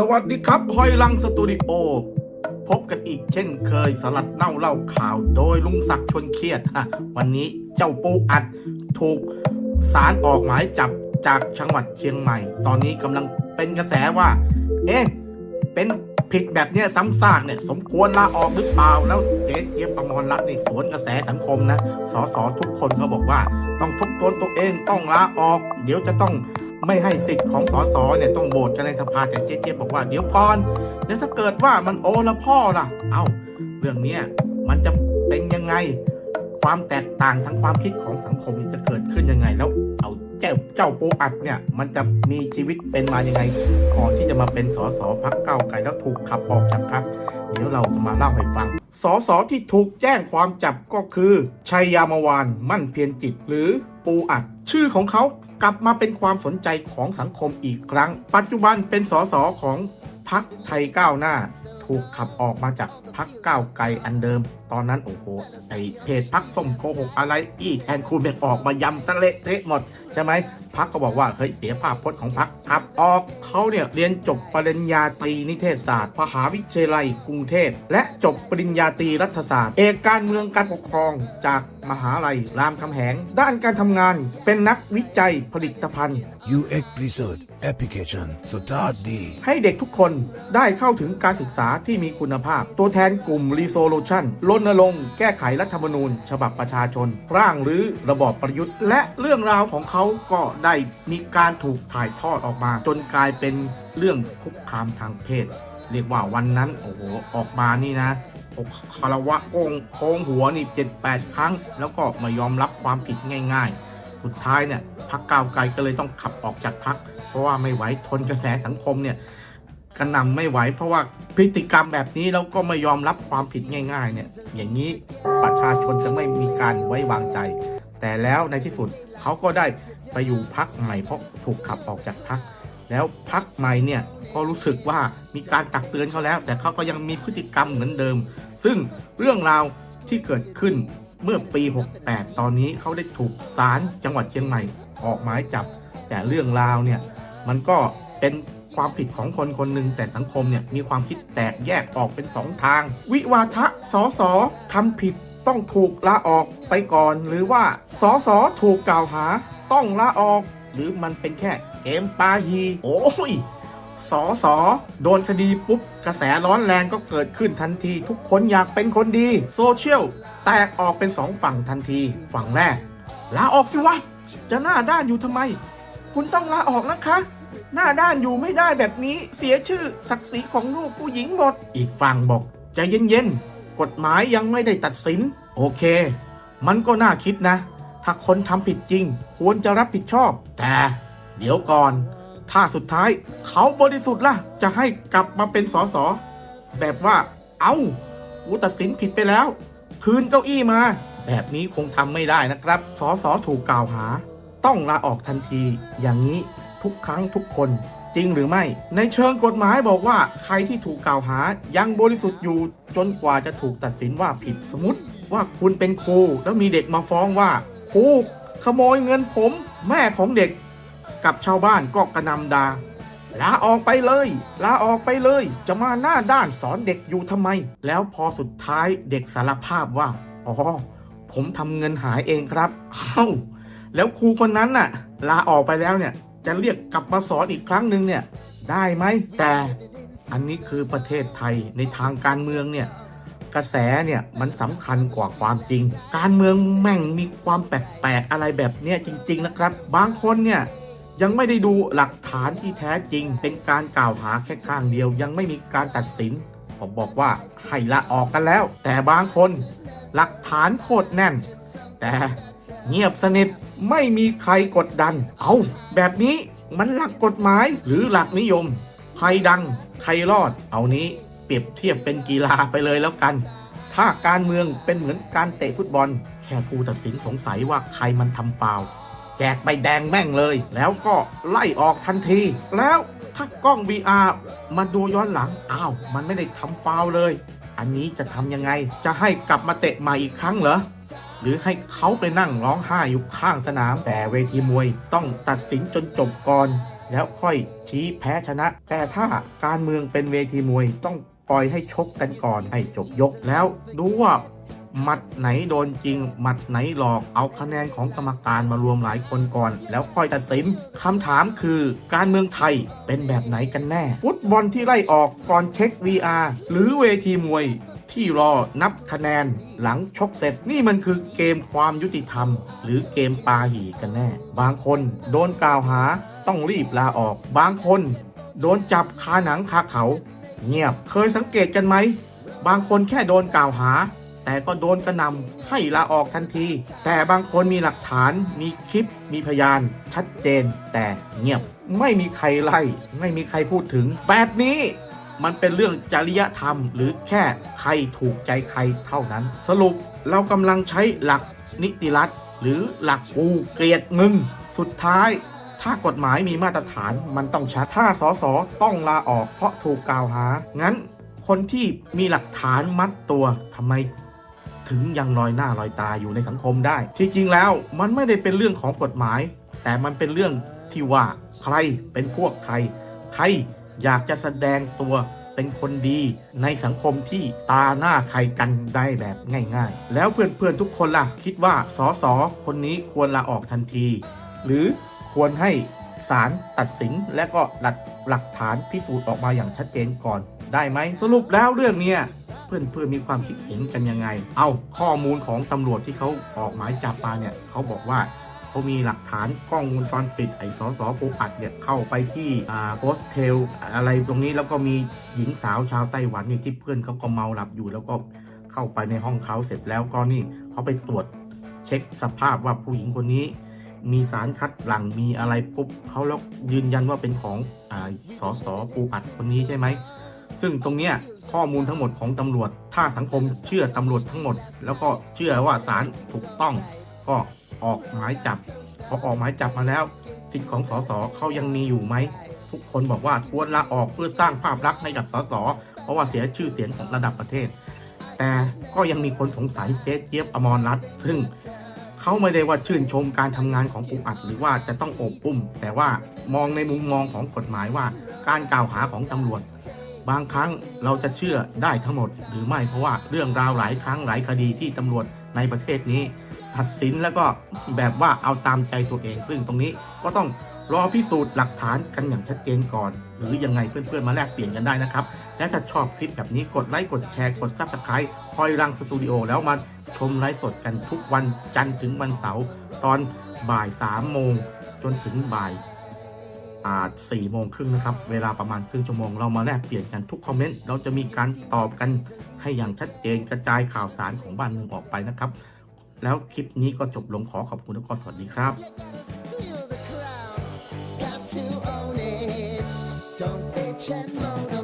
สวัสดีครับหอยลังสตูดิโอ พบกันอีกเช่นเคยสลัดเน่าเล่าข่าวโดยลุงศักดิ์ชวนเครียดฮะวันนี้เจ้าปูอัดถูกสารออกหมายจับจากจังหวัดเชียงใหม่ ตอนนี้กำลังเป็นกระแสว่า เอ๊ะ เป็นผิดแบบเนี้ยซ้ำซากเนี่ยสมควรลาออกหรือเปล่า แล้วเจ๊เจี๊ยบประมรรัตน์นี่สวนกระแสสังคมนะสสทุกคนเขาบอกว่า ต้องทบทวนตัวเองต้องลาออก เดี๋ยวจะต้อง ไม่ให้สิทธิ์ของสสเนี่ยต้องโหวตกันในสภาแต่เจ๊เจ๊บบอกว่าเดี๋ยวก่อนเดี๋ยวถ้าเกิดว่ามันโอละพ่อล่ะ เอ้า เรื่องเนี้ยมันจะเป็นยังไงความแตกต่างทางความคิดของสังคมจะเกิดขึ้นยังไง แล้วเอาเจ้าเจ้าปูอัดเนี่ย มันจะมีชีวิตเป็นมายังไงก่อนที่จะมาเป็นสสพักเก้าไกลแล้วถูกขับออกจากพักเดี๋ยวเราจะมาเล่าให้ฟังสสที่ถูกแจ้งความจับก็คือชัยยามวานมั่นเพียรจิตหรือปูอัด ชื่อของเขา กลับมาเป็นความสนใจของสังคมอีกครั้ง ปัจจุบันเป็นสสของพักไทยก้าวหน้า ถูกขับออกมาจากพักก้าวไกลอันเดิม ตอนนั้นโอ้โหไอเพจพักส้มโกหกอะไรอีแทนคูเป็นออกมายำตะเละเทะหมด ช่ไหมพักก็บอกว่าเฮ้ยเสียภาพพจน์ของพักขับออกเขาเนี่ยเรียนจบปริญญาตรีนิเทศศาสตร์มหาวิทยาลัยกรุงเทพและจบปริญญาตรีรัฐศาสตร์ เอกการเมืองการปกครองจากมหาลัยรามคำแหง ด้านการทำงานเป็นนักวิจัยผลิตภัณฑ์ UX Research Application Start D ให้เด็กทุกคนได้เข้าถึงการศึกษาที่มีคุณภาพ ตัวแทนกลุ่ม Resolution รณรงค์แก้ไขรัฐธรรมนูญ ฉบับประชาชน ร่างหรือระบอบประยุทธ์ และเรื่องราวของเขาก็ได้มีการถูกถ่ายทอดออกมา จนกลายเป็นเรื่องคุกคามทางเพศ เรียกว่าวันนั้นโอ้โหออกมานี่นะอกคารวะโกงโค้งหัวนี่เจ็ดแปดครั้ง แล้วก็ไมายอมรับความผิดง่าย ๆ สุดท้ายเนี่ยพักก้าวไกลก็เลยต้องขับออกจากพัก เพราะว่าไม่ไหวทนกระแสสังคมเนี่ยกระนำไม่ไหวเพราะว่าพฤติกรรมแบบนี้แล้วก็ไม่ยอมรับความผิดง่าย ๆ เนี่ย อย่างนี้ประชาชนจะไม่มีการไว้วางใจ แต่แล้วในที่สุดเขาก็ได้ไปอยู่พักใหม่เพราะถูกขับออกจากพัก แล้วพักใหม่เนี่ยก็รู้สึกว่ามีการตักเตือนเขาแล้ว แต่เขาก็ยังมีพฤติกรรมเหมือนเดิม ซึ่งเรื่องราวที่เกิดขึ้นเมื่อปี 68 ตอนนี้เขาได้ถูกศาลจังหวัดเชียงใหม่ออกหมายจับ แต่เรื่องราวเนี่ยมันก็เป็นความผิดของคนคนหนึ่งแต่สังคมเนี่ยมีความคิดแตกแยกออกเป็นสองทาง วิวาทะสอสอทำผิด ต้องถูกลาออกไปก่อน หรือว่าสอสอถูกกล่าวหา ต้องลาออก หรือมันเป็นแค่เกมปาฮีโอ้ยสอสอโดนคดีปุ๊บ กระแสร้อนแรงก็เกิดขึ้นทันที ทุกคนอยากเป็นคนดี โซเชียล แตกออกเป็นสองฝั่งทันที ฝั่งแรก ลาออกสิวะ จะหน้าด้านอยู่ทำไม คุณต้องลาออกนะคะ หน้าด้านอยู่ไม่ได้แบบนี้เสียชื่อศักดิ์ศรีของลูกผู้หญิงหมด อีกฝั่งบอกใจเย็นๆ กฎหมายยังไม่ได้ตัดสิน โอเค มันก็น่าคิดนะ ถ้าคนทำผิดจริง ควรจะรับผิดชอบ แต่เดี๋ยวก่อน ถ้าสุดท้ายเขาบริสุทธิ์ล่ะ จะให้กลับมาเป็นสสแบบว่า เอา้ากูตัดสินผิดไปแล้ว คืนเก้าอี้มา แบบนี้คงทำไม่ได้นะครับสสถูกกล่าวหา ต้องลาออกทันที อย่างนี้ทุกครั้งทุกคน จริงหรือไม่ ในเชิงกฎหมายบอกว่าใครที่ถูกกล่าวหายังบริสุทธิ์อยู่จนกว่าจะถูกตัดสินว่าผิดสมมติว่าคุณเป็นครูแล้วมีเด็กมาฟ้องว่าครูขโมยเงินผม แม่ของเด็ก กับชาวบ้านก็กระนำดาลาออกไปเลย ลาออกไปเลย จะมาหน้าด้านสอนเด็กอยู่ทำไม แล้วพอสุดท้ายเด็กสารภาพว่า อ๋อ ผมทำเงินหายเองครับ เอ้า แล้วครูคนนั้นน่ะ ลาออกไปแล้วเนี่ย จะเรียกกลับมาสอนอีกครั้งหนึ่งเนี่ยได้ไหมแต่อันนี้คือประเทศไทยในทางการเมืองเนี่ยกระแสเนี่ยมันสำคัญกว่าความจริง การเมืองแม่งมีความแปลกๆอะไรแบบเนี้ยจริง ๆนะครับ บางคนเนี่ยยังไม่ได้ดูหลักฐานที่แท้จริง เป็นการกล่าวหาแค่ข้างเดียว ยังไม่มีการตัดสิน ผมบอกว่าให้ละออกกันแล้ว แต่บางคนหลักฐานโคตรแน่น แต่เงียบสนิท ไม่มีใครกดดัน เอาแบบนี้มันหลักกฎหมายหรือหลักนิยม ใครดัง ใครรอด เอานี้เปรียบเทียบเป็นกีฬาไปเลยแล้วกัน ถ้าการเมืองเป็นเหมือนการเตะฟุตบอล แค่ผู้ตัดสินสงสัยว่าใครมันทำฟาวแจกใบแดงแม่งเลย แล้วก็ไล่ออกทันที แล้วถ้ากล้อง VR มาดูย้อนหลัง อ้าว มันไม่ได้ทำฟาวเลย อันนี้จะทำยังไง จะให้กลับมาเตะใหม่อีกครั้งเหรอหรือให้เขาไปนั่งร้องไห้อยู่ข้างสนาม แต่เวทีมวยต้องตัดสินจนจบก่อน แล้วค่อยชี้แพ้ชนะ แต่ถ้าการเมืองเป็นเวทีมวยต้องปล่อยให้ชกกันก่อนให้จบยกแล้วดูว่าหมัดไหนโดนจริงหมัดไหนหลอกเอาคะแนนของกรรมการมารวมหลายคนก่อน แล้วค่อยตัดสินคำถามคือการเมืองไทยเป็นแบบไหนกันแน่ ฟุตบอลที่ไล่ออกก่อนเช็ค VR หรือเวทีมวย ที่รอนับคะแนนหลังชกเสร็จ นี่มันคือเกมความยุติธรรม หรือเกมปาหีกันแน่ บางคนโดนกล่าวหาต้องรีบลาออก บางคน โดนจับคาหนังคาเขา เงียบเคยสังเกตกันไหม บางคนแค่โดนกล่าวหา แต่ก็โดนกระนำให้ลาออกทันที แต่บางคนมีหลักฐาน มีคลิป มีพยาน ชัดเจน แต่เงียบ ไม่มีใครไล่ ไม่มีใครพูดถึงแบบนี้ มันเป็นเรื่องจริยธรรม หรือแค่ใครถูกใจใครเท่านั้น สรุปเรากำลังใช้หลักนิติรัฐ หรือหลักกูเกลียดมึง สุดท้าย ถ้ากฎหมายมีมาตรฐานมันต้องชัดถ้าสสต้องลาออกเพราะถูกกล่าวหา งั้นคนที่มีหลักฐานมัดตัวทำไมถึงยังลอยหน้าลอยตาอยู่ในสังคมได้ ที่จริงแล้วมันไม่ได้เป็นเรื่องของกฎหมาย แต่มันเป็นเรื่องที่ว่าใครเป็นพวกใคร ใคร อยากจะแสดงตัวเป็นคนดีในสังคมที่ตาหน้าใครกันได้แบบง่ายๆ แล้วเพื่อนๆทุกคนล่ะ คิดว่าสอสอคนนี้ควรลาออกทันที หรือควรให้ศาลตัดสินและก็หลักหลักฐานพิสูจน์ออกมาอย่างชัดเจนก่อนได้ไหม สรุปแล้วเรื่องเนี้ยเพื่อนเพื่อนๆมีความคิดเห็นกันยังไง เอาข้อมูลของตำรวจที่เขาออกหมายจับมาเนี่ยเขาบอกว่า เขามีหลักฐานกล้องวงจรปิดไอ้สอสอปูอัดเนี่ยเข้าไปที่อ่าโฮสเทลอะไรตรงนี้แล้วก็มีหญิงสาวชาวไต้หวันเนี่ยที่เพื่อนเขาก็เมาหลับอยู่แล้วก็เข้าไปในห้องเขาเสร็จแล้วก็นี่เขาไปตรวจเช็คสภาพว่าผู้หญิงคนนี้ มีสารคัดหลั่งมีอะไรปุ๊บเขาแล้วยืนยันว่าเป็นของอ่าสสปูอัดคนนี้ใช่ไหมซึ่งตรงเนี้ยข้อมูลทั้งหมดของตำรวจ ถ้าสังคมเชื่อตำรวจทั้งหมด แล้วก็เชื่อว่าศาลถูกต้อง ก็ ออกหมายจับพอออกหมายจับมาแล้วสิทธิ์ของสสเขายังมีอยู่ไหม ทุกคนบอกว่าควรลาออกเพื่อสร้างภาพลักษณ์ให้กับสสเพราะว่าเสียชื่อเสียงของระดับประเทศ แต่ก็ยังมีคนสงสัยเจ๊เจี๊ยบอมรรัตน์ซึ่งเขาไม่ได้ว่าชื่นชมการทำงานของปูอัดหรือว่าจะต้องโอบอุ้ม แต่ว่ามองในมุมมองของกฎหมายว่าการกล่าวหาของตำรวจ บางครั้งเราจะเชื่อได้ทั้งหมด หรือไม่เพราะว่าเรื่องราวหลายครั้งหลายคดีที่ตำรวจในประเทศนี้ ตัดสินแล้วก็แบบว่าเอาตามใจตัวเอง ซึ่งตรงนี้ก็ต้องรอพิสูจน์หลักฐานกันอย่างชัดเจนก่อน หรือยังไงเพื่อนๆมาแลกเปลี่ยนกันได้นะครับ และถ้าชอบคลิปแบบนี้กดไลค์กดแชร์กดซับสไครต์คอยรังสตูดิโอแล้วมาชมไลฟ์สดกันทุกวันจันทร์ถึงวันเสาร์ตอนบ่าย3โมงจนถึงบ่ายาสี่โมงครึ่งนะครับ เวลาประมาณครึ่งชั่วโมง เรามาแลกเปลี่ยนกันทุกคอมเมนต์ เราจะมีการตอบกันให้อย่างชัดเจนกระจายข่าวสารของบ้านเมืองออกไปนะครับ แล้วคลิปนี้ก็จบลงขอขอบคุณและก็สวัสดีครับ Don't bitch and moan